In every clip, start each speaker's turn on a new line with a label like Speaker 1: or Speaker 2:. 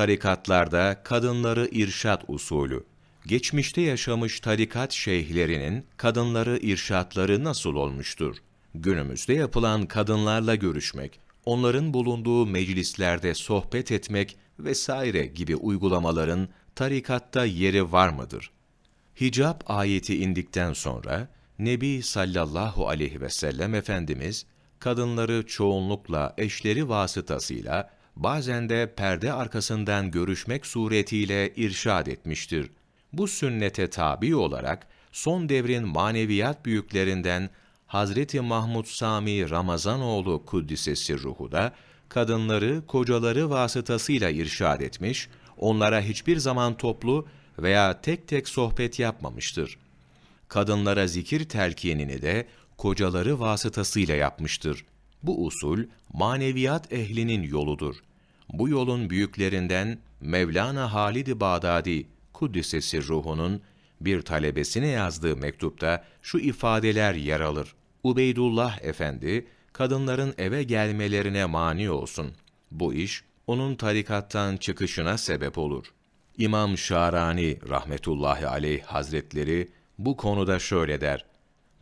Speaker 1: Tarikatlarda kadınları irşat usulü. Geçmişte yaşamış tarikat şeyhlerinin kadınları irşatları nasıl olmuştur? Günümüzde yapılan kadınlarla görüşmek, onların bulunduğu meclislerde sohbet etmek vesaire gibi uygulamaların tarikatta yeri var mıdır? Hicap ayeti indikten sonra Nebi sallallahu aleyhi ve sellem Efendimiz kadınları çoğunlukla eşleri vasıtasıyla bazen de perde arkasından görüşmek suretiyle irşad etmiştir. Bu sünnete tabi olarak son devrin maneviyat büyüklerinden Hazreti Mahmud Sami Ramazanoğlu Kuddisesi ruhu da kadınları kocaları vasıtasıyla irşad etmiş, onlara hiçbir zaman toplu veya tek tek sohbet yapmamıştır. Kadınlara zikir telkinini de kocaları vasıtasıyla yapmıştır. Bu usul maneviyat ehlinin yoludur. Bu yolun büyüklerinden Mevlana Halid-i Bağdadi Kuddisesi ruhunun bir talebesine yazdığı mektupta şu ifadeler yer alır. Ubeydullah Efendi, kadınların eve gelmelerine mani olsun. Bu iş, onun tarikattan çıkışına sebep olur. İmam Şarani rahmetullahi aleyh hazretleri bu konuda şöyle der.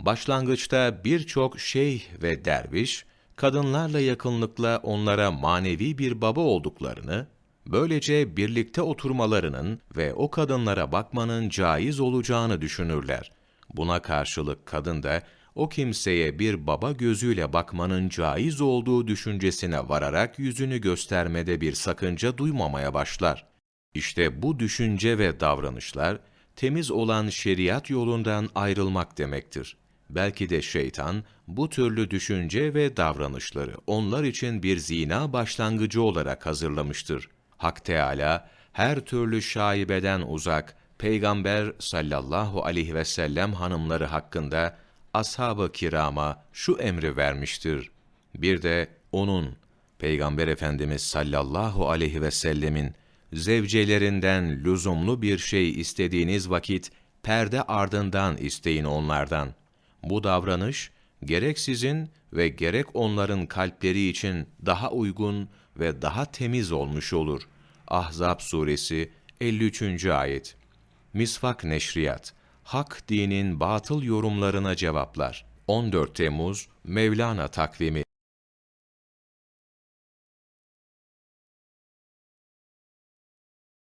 Speaker 1: Başlangıçta birçok şeyh ve derviş, kadınlarla yakınlıkla onlara manevi bir baba olduklarını, böylece birlikte oturmalarının ve o kadınlara bakmanın caiz olacağını düşünürler. Buna karşılık kadın da o kimseye bir baba gözüyle bakmanın caiz olduğu düşüncesine vararak yüzünü göstermede bir sakınca duymamaya başlar. İşte bu düşünce ve davranışlar, temiz olan şeriat yolundan ayrılmak demektir. Belki de şeytan, bu türlü düşünce ve davranışları onlar için bir zina başlangıcı olarak hazırlamıştır. Hak Teâlâ, her türlü şaibeden uzak, Peygamber sallallahu aleyhi ve sellem hanımları hakkında ashab-ı kirama şu emri vermiştir. Bir de onun, Peygamber Efendimiz sallallahu aleyhi ve sellemin zevcelerinden lüzumlu bir şey istediğiniz vakit perde ardından isteyin onlardan. Bu davranış gerek sizin ve gerek onların kalpleri için daha uygun ve daha temiz olmuş olur. Ahzab suresi 53. ayet. Misvak Neşriyat Hak dinin batıl yorumlarına cevaplar. 14 Temmuz Mevlana takvimi